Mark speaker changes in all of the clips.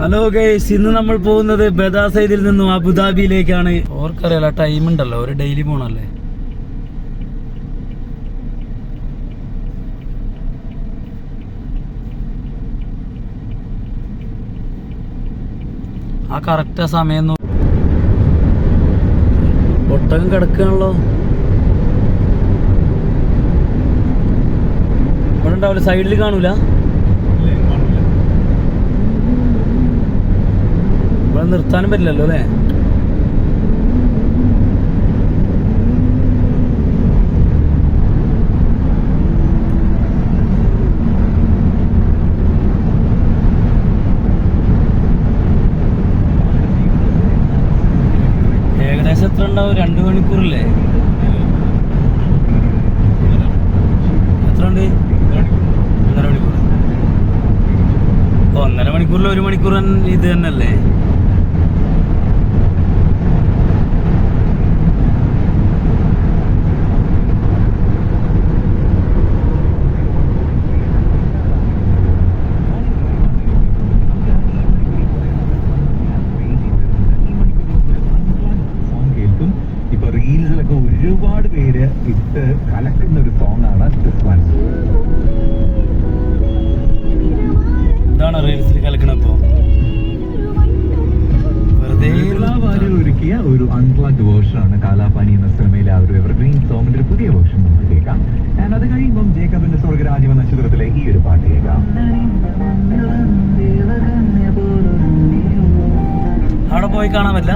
Speaker 1: Hello guys ഇന്ന് നമ്മൾ പോകുന്നത് ബദാ സൈഡിൽ നിന്നും അബുദാബിയിലേക്കാണ്. ഓർക്കറിയാല ടൈം ഉണ്ടല്ലോ. ഒരു ഡെയിലി പോണല്ലേ? ആ കറക്റ്റ് സമയം ഒട്ടകം കിടക്കുകയാണല്ലോ. ഇവിടെ ഉണ്ടാവില്ല. സൈഡിൽ കാണൂല. നിർത്താനും പറ്റില്ലല്ലോ അല്ലേ? ഏകദേശം എത്ര ഉണ്ടാവും? രണ്ട് മണിക്കൂറല്ലേ? എത്ര ഉണ്ട്? ഒന്നര മണിക്കൂറിൽ ഒരു മണിക്കൂർ ഇത് തന്നെയല്ലേ? അവിടെ പോയി കാണാൻ പറ്റില്ല?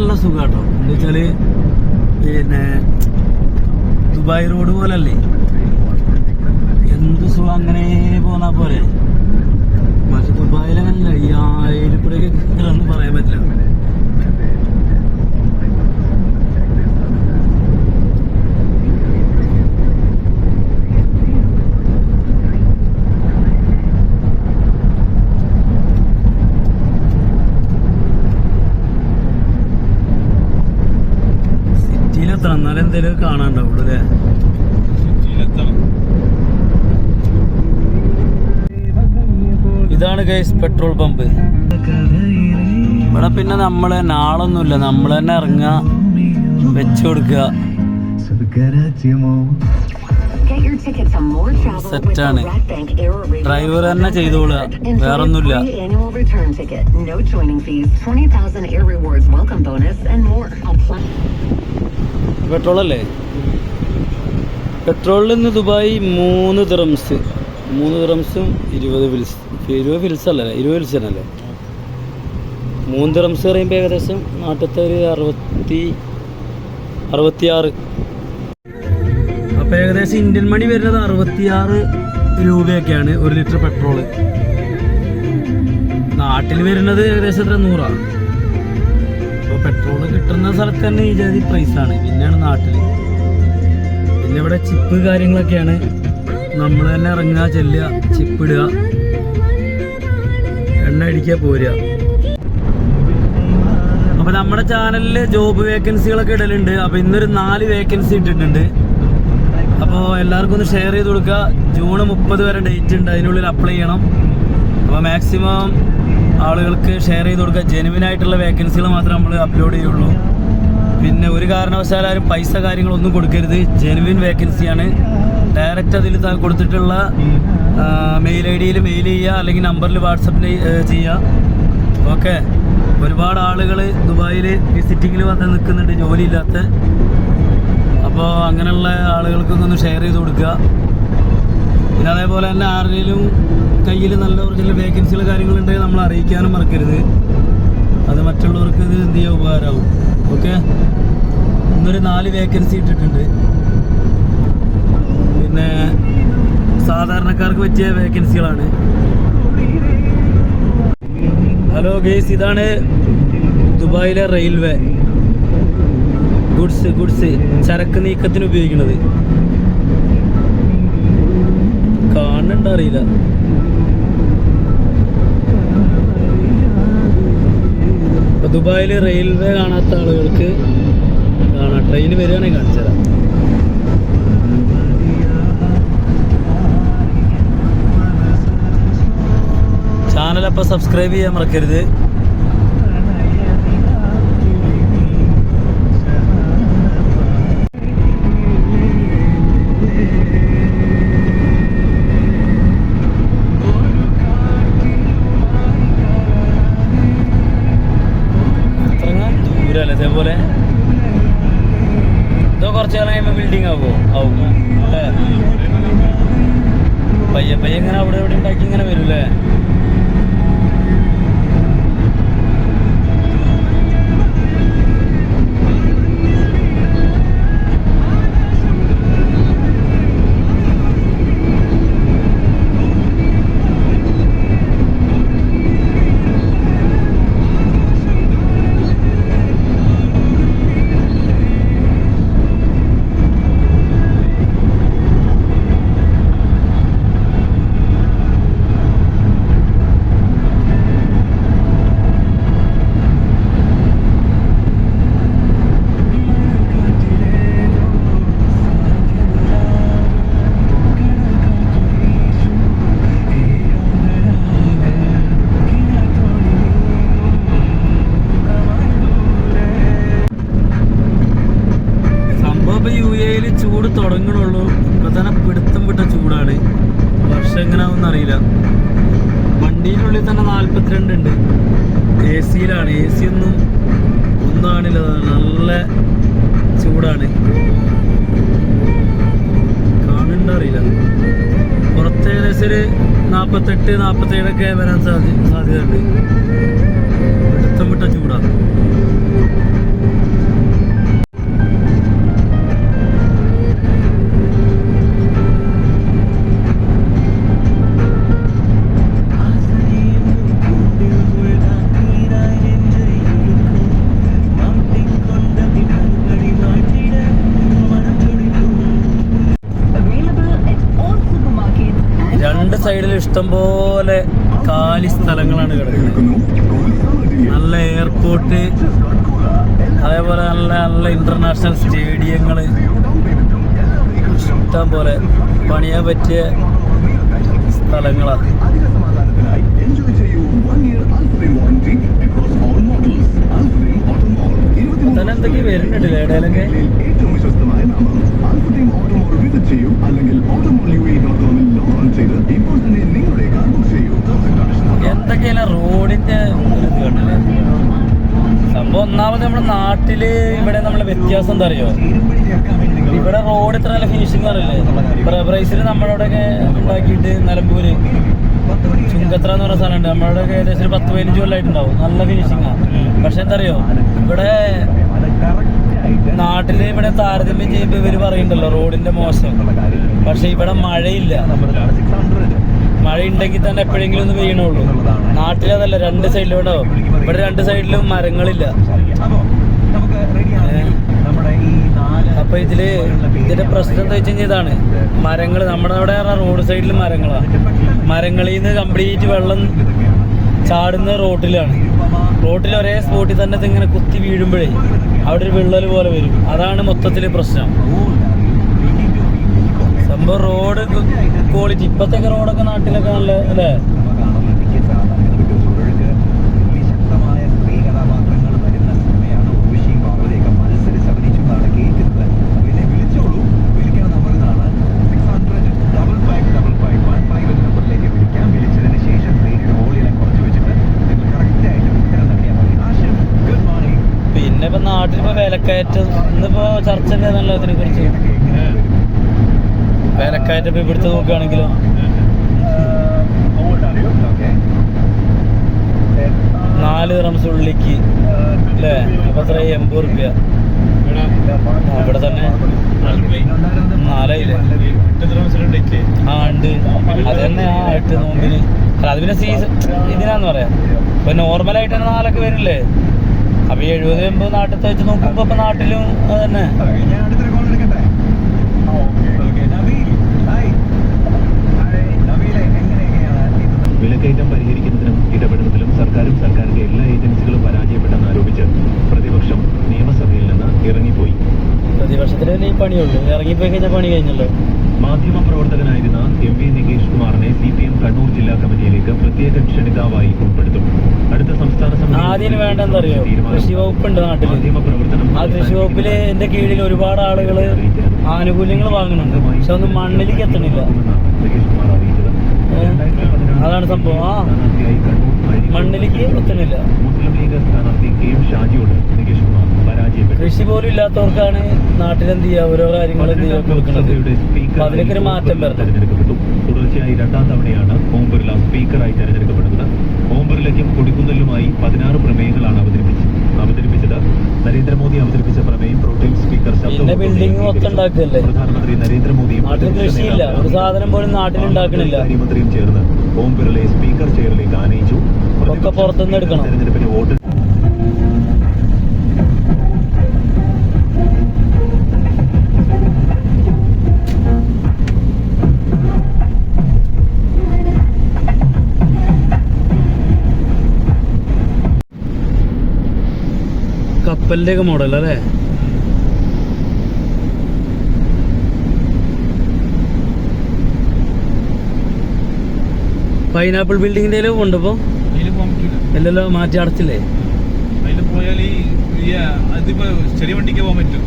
Speaker 1: നല്ല സുഖം കേട്ടോ എന്താ വെച്ചാൽ പിന്നെ ദുബായ് റോഡ് പോലല്ലേ? എന്ത് സുഖം അങ്ങനെ പോന്നാ പോലെ പക്ഷെ ദുബായിലങ്ങനല്ല ഈ ആയിരപ്പുറയൊക്കെ ഒന്നും പറയാൻ പറ്റില്ല. എന്തെങ്കിലും കാണാണ്ടാവുള്ളൂ അല്ലേ ഇതാണ് ഗൈസ് പെട്രോൾ പമ്പ് ഇവിടെ പിന്നെ നമ്മൾ നാളൊന്നുമില്ല നമ്മൾ തന്നെ ഇറങ്ങുക വെച്ചു കൊടുക്കുക സെറ്റാണ് ഡ്രൈവർ തന്നെ ചെയ്തോളുക വേറൊന്നുമില്ല
Speaker 2: no joining fees, 20,000 Air Rewards welcome bonus, and more.
Speaker 1: അല്ലേ പെട്രോളിൽ നിന്ന് ദുബായ് മൂന്ന് ദിറംസ് മൂന്ന് ദിറംസും ഇരുപത് ഫിൽസ് ഇരുപത് ഫിൽസ് അല്ലേ ഇരുപത് ഫിൽസ് തന്നെയല്ലേ? മൂന്ന് ദിറംസ് പറയുമ്പോൾ ഏകദേശം നാട്ടിലത്തെ ഒരു അറുപത്തി അറുപത്തിയാറ്. അപ്പോൾ ഏകദേശം ഇന്ത്യൻ മണി വരുന്നത് അറുപത്തിയാറ് രൂപയൊക്കെയാണ് ഒരു ലിറ്റർ പെട്രോൾ. നാട്ടിൽ വരുന്നത് ഏകദേശം എത്ര? നൂറാണ് പെട്രോൾ കിട്ടുന്ന സ്ഥലത്ത് തന്നെ ഈ ജാതി പ്രൈസാണ് പിന്നെയാണ് നാട്ടിൽ പിന്നെ ഇവിടെ ചിപ്പ് കാര്യങ്ങളൊക്കെയാണ്. നമ്മൾ തന്നെ ഇറങ്ങുക ചെല്ലുക ചിപ്പിടുക എണ്ണ അടിക്കുക പോരുക. അപ്പൊ നമ്മുടെ ചാനലിൽ ജോബ് വേക്കൻസികളൊക്കെ ഇടലുണ്ട്. അപ്പോൾ ഇന്നൊരു നാല് വേക്കൻസി ഇട്ടിട്ടുണ്ട്. അപ്പോൾ എല്ലാവർക്കും ഒന്ന് ഷെയർ ചെയ്ത് കൊടുക്കുക. ജൂൺ മുപ്പത് വരെ ഡേറ്റ് ഉണ്ട്. അതിനുള്ളിൽ അപ്ലൈ ചെയ്യണം. അപ്പോൾ മാക്സിമം ആളുകൾക്ക് ഷെയർ ചെയ്ത് കൊടുക്കുക. ജെനുവിൻ ആയിട്ടുള്ള വേക്കൻസികൾ മാത്രമേ നമ്മൾ അപ്ലോഡ് ചെയ്യുള്ളൂ. പിന്നെ ഒരു കാരണവശാലും ആരും പൈസ കാര്യങ്ങളൊന്നും കൊടുക്കരുത്. ജെനുവിൻ വേക്കൻസിയാണ് ഡയറക്റ്റ് അതിൽ കൊടുത്തിട്ടുള്ള മെയിൽ ഐ ഡിയിൽ മെയിൽ ചെയ്യുക അല്ലെങ്കിൽ നമ്പറിൽ വാട്സപ്പിൽ ചെയ്യുക. ഓക്കെ? ഒരുപാട് ആളുകൾ ദുബായിൽ വിസിറ്റിങ്ങിൽ വന്ന് നിൽക്കുന്നുണ്ട്. ജോലിയില്ലാത്ത. അപ്പോൾ അങ്ങനെയുള്ള ആളുകൾക്കൊക്കെ ഒന്ന് ഷെയർ ചെയ്ത് കൊടുക്കുക. പിന്നെ അതേപോലെ തന്നെ ആരുടെയും കയ്യിൽ നല്ല ഒറിജിനൽ വേക്കൻസികൾ കാര്യങ്ങളുണ്ടെങ്കിൽ നമ്മൾ അറിയിക്കാനും മറക്കരുത്. അത് മറ്റുള്ളവർക്ക് ഇത് എന്ത് ചെയ്യാൻ ഉപകാരമാവും. ഓക്കെ ഇന്നൊരു നാല് വേക്കൻസി ഇട്ടിട്ടുണ്ട്. പിന്നെ സാധാരണക്കാർക്ക് പറ്റിയ വേക്കൻസികളാണ് ഹലോ ഗേസ് ഇതാണ് ദുബായിലെ റെയിൽവേ ഗുഡ്സ് ഗുഡ്സ് ചരക്ക് നീക്കത്തിന് ഉപയോഗിക്കുന്നത്. കാണുന്നുണ്ടോ അറിയില്ല. ഇപ്പൊ ദുബായിൽ റെയിൽവേ കാണാത്ത ആളുകൾക്ക് കാണാം. ട്രെയിൻ വരികയാണെങ്കിൽ കാണിച്ചു തരാം. ചാനൽ അപ്പോൾ സബ്സ്ക്രൈബ് ചെയ്യാൻ മറക്കരുത്. സിയിലാണ് എ സി ഒന്നും ഒന്നും ആണില്ല നല്ല ചൂടാണ്. കാണണ്ടറിയില്ല അറിയില്ല. പുറത്ത് ഏകദേശം ഒരു നാൽപ്പത്തെട്ട് നാൽപ്പത്തേഴൊക്കെ വരാൻ സാധ്യ സാധ്യതയുണ്ട്. പോലെ ഇഷ്ടംപോലെ കാലി സ്ഥലങ്ങളാണ് കിടക്കുന്നത്. നല്ല എയർപോർട്ട് അതേപോലെ നല്ല നല്ല ഇന്റർനാഷണൽ സ്റ്റേഡിയങ്ങൾ ഇഷ്ടം പോലെ പണിയാൻ പറ്റിയ സ്ഥലങ്ങളാണ്. തന്നെ എന്തൊക്കെ വരുന്നുണ്ടല്ലേ
Speaker 3: ഏറ്റവും വിശ്വസ്തമായ നാമം
Speaker 1: എന്തൊക്കെയല്ല റോഡിന്റെ ഇത് സംഭവം ഒന്നാമത് നമ്മുടെ നാട്ടിൽ ഇവിടെ നമ്മളെ വ്യത്യാസം എന്താ അറിയോ? ഇവിടെ റോഡ് ഇത്ര നല്ല ഫിനിഷിംഗ് അറിയില്ലേ പ്രൈസിൽ നമ്മളോടൊക്കെ ഉണ്ടാക്കിയിട്ട് നിലമ്പൂര്. ചുങ്കത്ര എന്ന് പറഞ്ഞ സ്ഥലമുണ്ട്. നമ്മളവിടെ ഏകദേശം ഒരു പത്ത് പതിനഞ്ച് കൊല്ലമായിട്ടുണ്ടാവും. നല്ല ഫിനിഷിംഗാണ് പക്ഷെ എന്താ അറിയോ? ഇവിടെ നാട്ടിൽ ഇവിടെ താരതമ്യം ചെയ്യുമ്പോൾ ഇവർ പറയുന്നുണ്ടല്ലോ റോഡിന്റെ മോശം. പക്ഷെ ഇവിടെ മഴയില്ല. മഴ ഉണ്ടെങ്കിൽ തന്നെ എപ്പോഴെങ്കിലും ഒന്ന് പെയ്യണുള്ളൂ നാട്ടിലതല്ല രണ്ട് സൈഡിലും ഇവിടെ ഇവിടെ രണ്ട് സൈഡിലും മരങ്ങളില്ല.
Speaker 4: അപ്പൊ
Speaker 1: ഇതിൽ ഇതിന്റെ പ്രശ്നം എന്താ വെച്ച് കഴിഞ്ഞാൽ ഇതാണ്. മരങ്ങൾ നമ്മുടെ അവിടെ റോഡ് സൈഡിൽ മരങ്ങളാണ് മരങ്ങളിൽ നിന്ന് കംപ്ലീറ്റ് വെള്ളം ചാടുന്ന റോട്ടിലാണ് റോട്ടിൽ ഒരേ സ്പോട്ടിൽ തന്നെ ഇതിങ്ങനെ കുത്തി വീഴുമ്പോഴേ അവിടെ ഒരു വിള്ളൽ പോലെ വരും. അതാണ് മൊത്തത്തിൽ പ്രശ്നം. സംഭവം റോഡ് ക്വാളിറ്റി ഇപ്പത്തേക്ക് റോഡൊക്കെ നാട്ടിലൊക്കെ നല്ല അല്ലേ? നാട്ടിലിപ്പോ വിലക്കയറ്റം ഇന്നിപ്പോ ചർച്ച ഉണ്ടായിരുന്നല്ലോ അതിനെ കുറിച്ച്. വിലക്കയറ്റം ഇപ്പൊ ഇവിടുത്തെ നോക്കുകയാണെങ്കിലോ നാല് റംസ് ഉള്ളിക്ക് അല്ലേ അപ്പൊ എത്ര എൺപത് റുപ്യ. ഇവിടെ തന്നെ നാലായില്ലേ? ആ ഉണ്ട്. അത് തന്നെ ആ എട്ട് നോമ്പിന്. അത് പിന്നെ സീസൺ ഇതിനാന്ന് പറയാം. ഇപ്പൊ നോർമലായിട്ട് നാലൊക്കെ വരില്ലേ? അപ്പൊ എഴുപത് എൺപത് നാട്ടിൽ വെച്ച് നോക്കുമ്പോ ഇപ്പൊ നാട്ടിലും അത് തന്നെ
Speaker 4: വിലക്കയറ്റം പരിഹരിക്കുന്നതിനും ഇടപെടുന്നതിലും സർക്കാരും സർക്കാരിന്റെ എല്ലാ ഏജൻസികളും പരാജയപ്പെട്ടെന്ന് ആരോപിച്ച് പ്രതിപക്ഷം നിയമസഭയിൽ നിന്ന് ഇറങ്ങിപ്പോയി.
Speaker 1: പ്രതിപക്ഷത്തിന് ഈ പണിയുള്ളൂ? ഇറങ്ങിപ്പോയി കഴിഞ്ഞാൽ പണി കഴിഞ്ഞല്ലോ.
Speaker 4: മാധ്യമ പ്രവർത്തകനായിരുന്ന എം വി നികേഷ് കുമാറിനെ സി പി എം കണ്ണൂർ ജില്ലാ കമ്മിറ്റിയിലേക്ക് പ്രത്യേക ക്ഷണിതാവായി ഉൾപ്പെടുത്തും. അടുത്ത സംസ്ഥാന
Speaker 1: ആദ്യം വേണ്ട എന്താ അറിയോ കൃഷി വകുപ്പുണ്ട്
Speaker 4: നാട്ടിൽ
Speaker 1: ആ കൃഷി വകുപ്പിൽ എന്റെ കീഴിൽ ഒരുപാട് ആളുകൾ ആനുകൂല്യങ്ങൾ വാങ്ങുന്നുണ്ട്. പക്ഷെ ഒന്നും മണ്ണിലേക്ക് എത്തണില്ല? അതാണ് സംഭവം. ആ. മണ്ണിലേക്ക് എത്തണില്ല. കൃഷി പോലും ഇല്ലാത്തവർക്കാണ് നാട്ടിലെന്ത് ചെയ്യുക ഓരോ കാര്യങ്ങൾ എന്ത് ചെയ്യുക കൊടുക്കുന്നത്. അതിലൊക്കെ ഒരു മാറ്റം
Speaker 4: തെരഞ്ഞെടുക്കപ്പെട്ടു തുടർച്ചയായി രണ്ടാം തവണയാണ് ഓം ബിർള സ്പീക്കറായി തെരഞ്ഞെടുക്കപ്പെടുന്നത്. ഓം ബിർളയ്ക്കും കൊടിക്കുന്നിലുമായി പതിനാറ് പ്രമേയങ്ങളാണ് അവതരിപ്പിച്ചത് അവതരിപ്പിച്ചത്. നരേന്ദ്രമോദി അവതരിപ്പിച്ച പ്രമേയം പ്രോട്ടീം സ്പീക്കർ? പ്രധാനമന്ത്രി നരേന്ദ്രമോദിയും
Speaker 1: സാധനം പോലും നാട്ടിൽ ഉണ്ടാക്കണില്ല.
Speaker 4: കാര്യമന്ത്രിയും ചേർന്ന് ഓം ബിർളയെ സ്പീക്കർ ചെയറിലേക്ക് ആനയിച്ചു. തെരഞ്ഞെടുപ്പിന് വോട്ട്
Speaker 1: കപ്പലിന്റെ ഒക്കെ മോഡൽ അല്ലേ? പൈനാപ്പിൾ ബിൽഡിങ്ങിന്റെ കൊണ്ടുപോ എല്ലല്ലോ മാറ്റി അടച്ചില്ലേ?
Speaker 5: അതിൽ പോയാൽ ഈ അതിപ്പോ ചെറിയ വണ്ടിക്ക് പോകാൻ പറ്റും.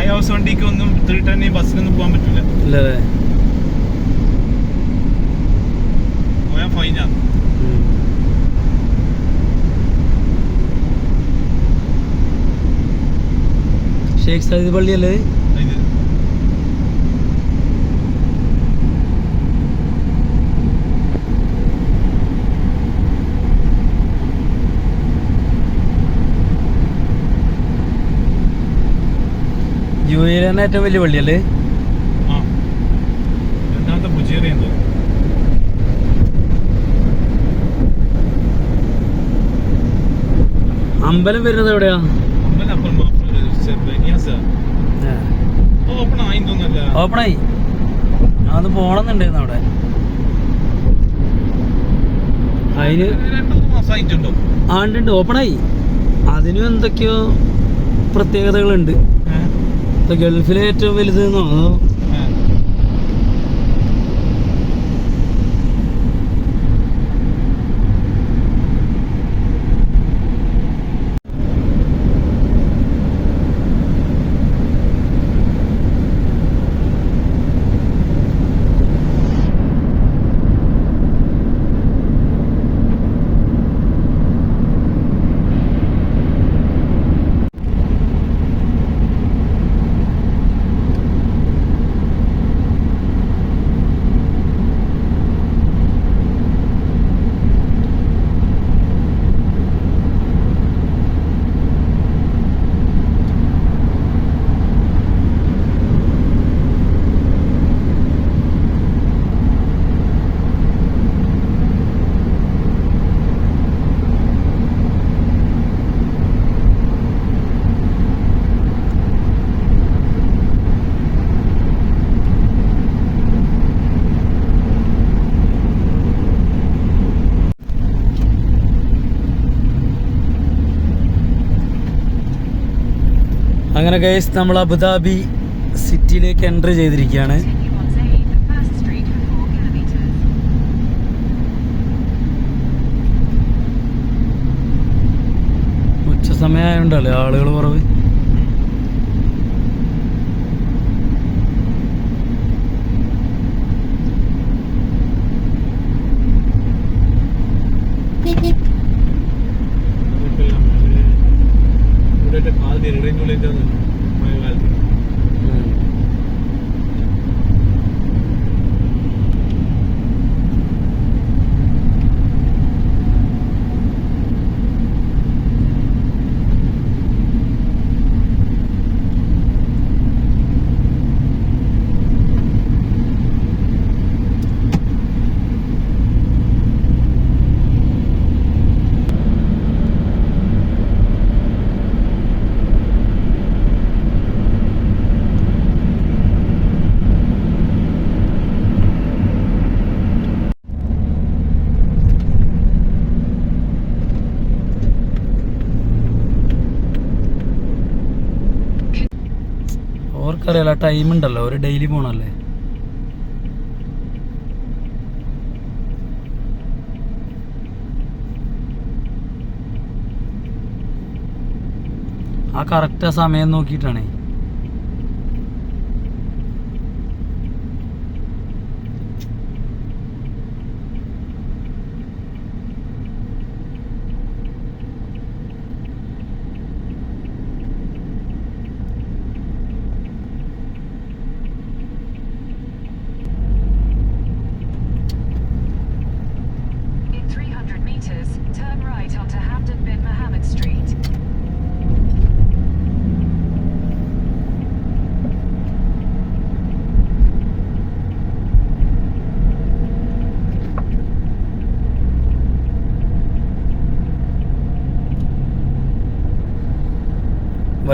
Speaker 5: ഐ ഹൗസ് വണ്ടിക്ക് ഒന്നും ത്രീ ടെൻ ബസ്സിനൊന്നും പോകാൻ
Speaker 1: പറ്റില്ല
Speaker 5: പോയാൽ ഫൈനാണ്
Speaker 1: ഷേഖ് സയ്യിദ് പള്ളിയല്ലേ?
Speaker 5: അല്ലേ
Speaker 1: യു എ തന്നെ ഏറ്റവും വലിയ പള്ളിയല്ലേ?
Speaker 5: രണ്ടാമത്തെ
Speaker 1: അമ്പലം വരുന്നത് എവിടെയാ? ഓപ്പണായി അത് പോണെന്നുണ്ടായിരുന്നു അവിടെ. അതിന് ആണ്ടുണ്ട് ഓപ്പണായി അതിനും എന്തൊക്കെയോ പ്രത്യേകതകളുണ്ട്. ഗൾഫിലെ ഏറ്റവും വലുതെന്നോ അതോ അങ്ങനെ ഗൈസ് നമ്മൾ അബുദാബി സിറ്റിയിലേക്ക് എൻട്രി ചെയ്തിരിക്കുകയാണ്
Speaker 2: ഉച്ച on ആളുകൾ കുറവ് ഇവിടെ കാൽ for 4 kilometers.
Speaker 1: ഉച്ച സമയമായോണ്ടല്ലേ ആളുകൾ കുറവ്
Speaker 5: നമുക്കെല്ലാം ഇവിടെ കാൽ ഇറങ്ങിലേക്ക് മഴ കാലത്ത്
Speaker 1: ഓർക്കറിയാലോ ടൈം ഉണ്ടല്ലോ ഒരു ഡെയിലി പോണല്ലേ ആ കറക്റ്റ് സമയം നോക്കിയിട്ടാണേ.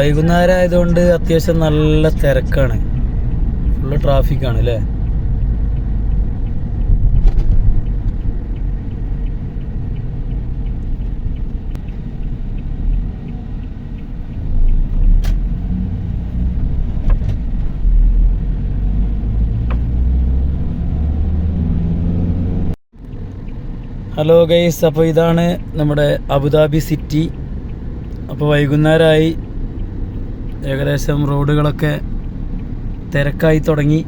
Speaker 1: വൈകുന്നേരം ആയതുകൊണ്ട് അത്യാവശ്യം നല്ല തിരക്കാണ്. ഫുള്ള് ട്രാഫിക്കാണ് അല്ലേ ഹലോ ഗൈസ് അപ്പോൾ ഇതാണ് നമ്മുടെ അബുദാബി സിറ്റി. അപ്പോൾ വൈകുന്നേരമായി ഏകദേശം റോഡുകളൊക്കെ തിരക്കായി തുടങ്ങി.